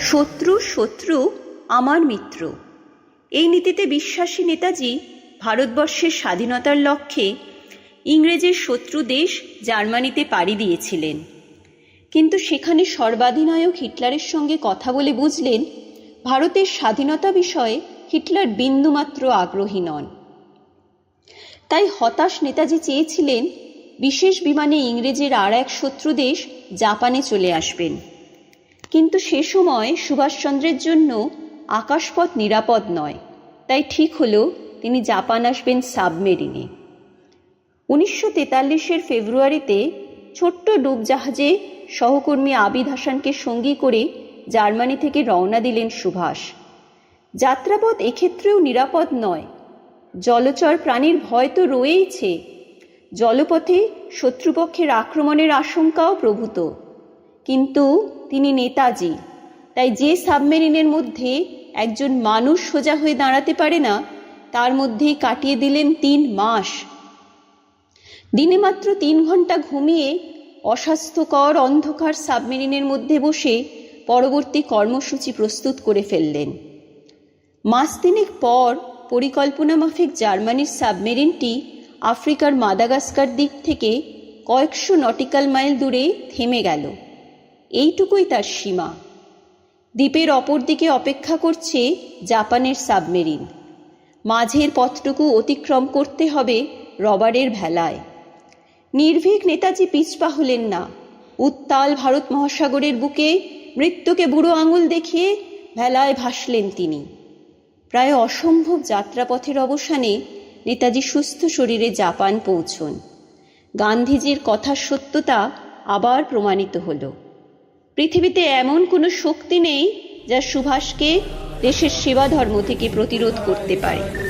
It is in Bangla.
শত্রু শত্রু, আমার মিত্র। এই নীতিতে বিশ্বাসী নেতাজি ভারতবর্ষের স্বাধীনতার লক্ষ্যে ইংরেজের শত্রু দেশ জার্মানিতে পাড়ি দিয়েছিলেন। কিন্তু সেখানে সর্বাধিনায়ক হিটলারের সঙ্গে কথা বলে বুঝলেন, ভারতের স্বাধীনতা বিষয়ে হিটলার বিন্দুমাত্র আগ্রহী নন। তাই হতাশ নেতাজি চেয়েছিলেন, বিশেষ বিমানে ইংরেজের আর এক শত্রু দেশ জাপানে চলে আসবেন। কিন্তু সে সময় সুভাষচন্দ্রের জন্য আকাশপথ নিরাপদ নয়। তাই ঠিক হলো, তিনি জাপান আসবেন সাবমেরিনে। উনিশশো তেতাল্লিশের ফেব্রুয়ারিতে ছোট্ট ডুবজাহাজে সহকর্মী আবিদ হাসানকে সঙ্গী করে জার্মানি থেকে রওনা দিলেন সুভাষ। যাত্রাপথ এক্ষেত্রেও নিরাপদ নয়। জলচর প্রাণীর ভয় তো রয়েইছে। জলপথে শত্রুপক্ষের আক্রমণের আশঙ্কাও প্রভূত। কিন্তু তিনি নেতাজি। তাই যে সাবমেরিনের মধ্যে একজন মানুষ সোজা হয়ে দাঁড়াতে পারে না, তার মধ্যেই কাটিয়ে দিলেন তিন মাস। দিনে মাত্র তিন ঘণ্টা ঘুমিয়ে অস্বাস্থ্যকর অন্ধকার সাবমেরিনের মধ্যে বসে পরবর্তী কর্মসূচি প্রস্তুত করে ফেললেন। মাস তিনেক পর পরিকল্পনা মাফিক জার্মানির সাবমেরিনটি আফ্রিকার মাদাগাস্কার দিক থেকে কয়েকশো নটিক্যাল মাইল দূরে থেমে গেল। এইটুকুই তার সীমা। দ্বীপের অপর দিকে অপেক্ষা করছে জাপানের সাবমেরিন। মাঝের পথটুকু অতিক্রম করতে হবে রবারের ভেলায়। নির্ভীক নেতাজি পিছপা হলেন না। উত্তাল ভারত মহাসাগরের বুকে মৃত্যুকে বুড়ো আঙুল দেখিয়ে ভেলায় ভাসলেন তিনি। প্রায় অসম্ভব যাত্রাপথের অবসানে নেতাজি সুস্থ শরীরে জাপান পৌঁছন। গান্ধীজির কথার সত্যতা আবার প্রমাণিত হল। পৃথিবীতে এমন কোনো শক্তি নেই যা সুভাষকে দেশের সেবা ধর্ম থেকে প্রতিরোধ করতে পারে।